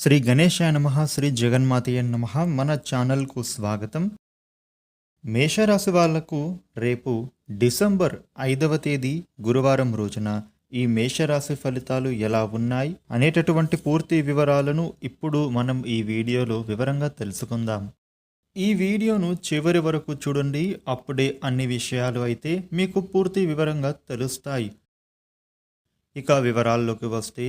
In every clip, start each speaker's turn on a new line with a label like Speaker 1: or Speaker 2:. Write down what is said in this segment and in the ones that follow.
Speaker 1: శ్రీ గణేశాయ నమ శ్రీ జగన్మాతయ్య నమ మన ఛానల్కు స్వాగతం. మేషరాశి వాళ్ళకు రేపు డిసెంబర్ ఐదవ తేదీ గురువారం రోజున ఈ మేషరాశి ఫలితాలు ఎలా ఉన్నాయి అనేటటువంటి పూర్తి వివరాలను ఇప్పుడు మనం ఈ వీడియోలో వివరంగా తెలుసుకుందాం. ఈ వీడియోను చివరి వరకు చూడండి అప్పుడే అన్ని విషయాలు అయితే మీకు పూర్తి వివరంగా తెలుస్తాయి. ఇక వివరాల్లోకి వస్తే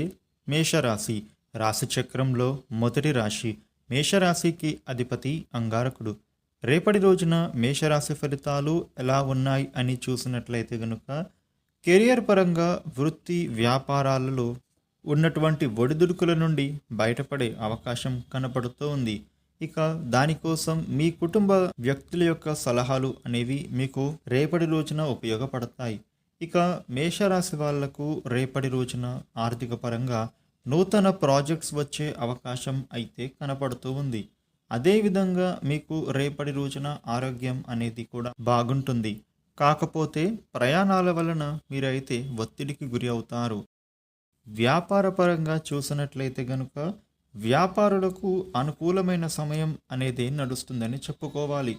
Speaker 1: మేషరాశి రాశిచక్రంలో మొదటి రాశి మేషరాశికి అధిపతి అంగారకుడు. రేపటి రోజున మేషరాశి ఫలితాలు ఎలా ఉన్నాయి అని చూసినట్లయితే గనుక కెరియర్ పరంగా వృత్తి వ్యాపారాలలో ఉన్నటువంటి ఒడిదుడుకుల నుండి బయటపడే అవకాశం కనపడుతూ ఉంది. ఇక దానికోసం మీ కుటుంబ వ్యక్తుల యొక్క సలహాలు అనేవి మీకు రేపటి రోజున ఉపయోగపడతాయి. ఇక మేషరాశి వాళ్ళకు రేపటి రోజున ఆర్థిక పరంగా నూతన ప్రాజెక్ట్స్ వచ్చే అవకాశం అయితే కనపడుతూ ఉంది. అదేవిధంగా మీకు రేపటి రోజున ఆరోగ్యం అనేది కూడా బాగుంటుంది. కాకపోతే ప్రయాణాల వలన మీరైతే ఒత్తిడికి గురి అవుతారు. వ్యాపారపరంగా చూసినట్లయితే గనుక వ్యాపారులకు అనుకూలమైన సమయం అనేది నడుస్తుందని చెప్పుకోవాలి.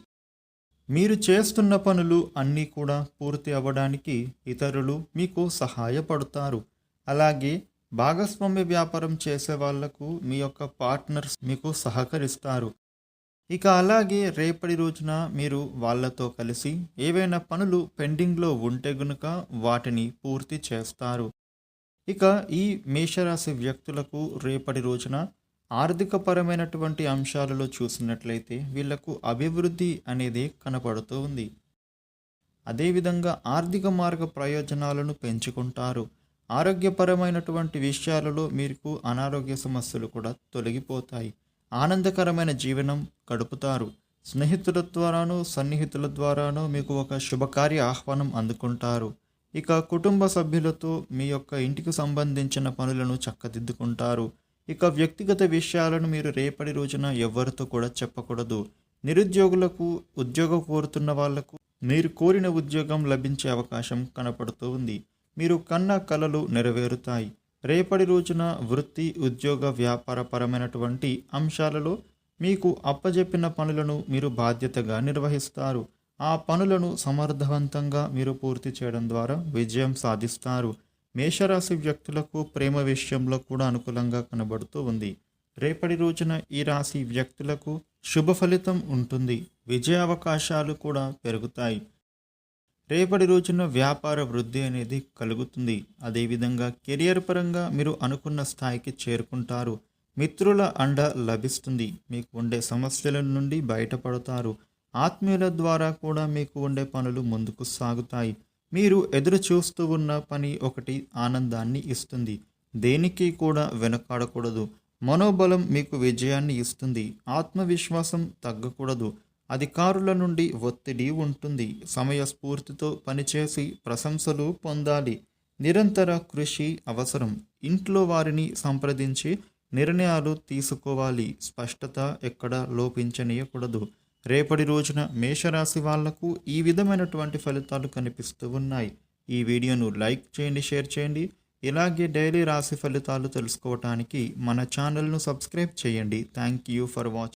Speaker 1: మీరు చేస్తున్న పనులు అన్నీ కూడా పూర్తి అవ్వడానికి ఇతరులు మీకు సహాయపడతారు. అలాగే భాగస్వామ్య వ్యాపారం చేసే వాళ్ళకు మీ యొక్క పార్ట్నర్స్ మీకు సహకరిస్తారు. ఇక అలాగే రేపటి రోజున మీరు వాళ్ళతో కలిసి ఏవైనా పనులు పెండింగ్లో ఉంటే గనుక వాటిని పూర్తి చేస్తారు. ఇక ఈ మేషరాశి వ్యక్తులకు రేపటి రోజున ఆర్థికపరమైనటువంటి అంశాలలో చూసినట్లయితే వీళ్ళకు అభివృద్ధి అనేది కనపడుతూ ఉంది. అదేవిధంగా ఆర్థిక మార్గ ప్రయోజనాలను పెంచుకుంటారు. ఆరోగ్యపరమైనటువంటి విషయాలలో మీకు అనారోగ్య సమస్యలు కూడా తొలగిపోతాయి. ఆనందకరమైన జీవనం గడుపుతారు. స్నేహితుల ద్వారాను సన్నిహితుల ద్వారాను మీకు ఒక శుభకార్య ఆహ్వానం అందుకుంటారు. ఇక కుటుంబ సభ్యులతో మీ యొక్క ఇంటికి సంబంధించిన పనులను చక్కదిద్దుకుంటారు. ఇక వ్యక్తిగత విషయాలను మీరు రేపటి రోజున ఎవరితో కూడా చెప్పకూడదు. నిరుద్యోగులకు ఉద్యోగం కోరుతున్న వాళ్ళకు మీరు కోరిన ఉద్యోగం లభించే అవకాశం కనపడుతూ ఉంది. మీరు కన్న కలలు నెరవేరుతాయి. రేపటి రోజున వృత్తి ఉద్యోగ వ్యాపారపరమైనటువంటి అంశాలలో మీకు అప్పజెప్పిన పనులను మీరు బాధ్యతగా నిర్వహిస్తారు. ఆ పనులను సమర్థవంతంగా మీరు పూర్తి చేయడం ద్వారా విజయం సాధిస్తారు. మేషరాశి వ్యక్తులకు ప్రేమ విషయంలో కూడా అనుకూలంగా కనబడుతూ ఉంది. రేపటి రోజున ఈ రాశి వ్యక్తులకు శుభ ఫలితం ఉంటుంది. విజయ అవకాశాలు కూడా పెరుగుతాయి. రేపటి రోజున వ్యాపార వృద్ధి అనేది కలుగుతుంది. అదేవిధంగా కెరియర్ పరంగా మీరు అనుకున్న స్థాయికి చేరుకుంటారు. మిత్రుల అండ లభిస్తుంది. మీకు ఉండే సమస్యల నుండి బయటపడతారు. ఆత్మీయుల ద్వారా కూడా మీకు ఉండే పనులు ముందుకు సాగుతాయి. మీరు ఎదురు చూస్తూ ఉన్న పని ఒకటి ఆనందాన్ని ఇస్తుంది. దేనికి కూడా వెనకాడకూడదు. మనోబలం మీకు విజయాన్ని ఇస్తుంది. ఆత్మవిశ్వాసం తగ్గకూడదు. అధికారుల నుండి ఒత్తిడి ఉంటుంది. సమయస్ఫూర్తితో పనిచేసి ప్రశంసలు పొందాలి. నిరంతర కృషి అవసరం. ఇంట్లో వారిని సంప్రదించి నిర్ణయాలు తీసుకోవాలి. స్పష్టత ఎక్కడ లోపించనీయకూడదు. రేపటి రోజున మేషరాశి వాళ్ళకు ఈ విధమైనటువంటి ఫలితాలు కనిపిస్తూ ఉన్నాయి. ఈ వీడియోను లైక్ చేయండి షేర్ చేయండి. ఇలాగే డైలీ రాశి ఫలితాలు తెలుసుకోవటానికి మన ఛానల్ను సబ్స్క్రైబ్ చేయండి. Thank you for watching.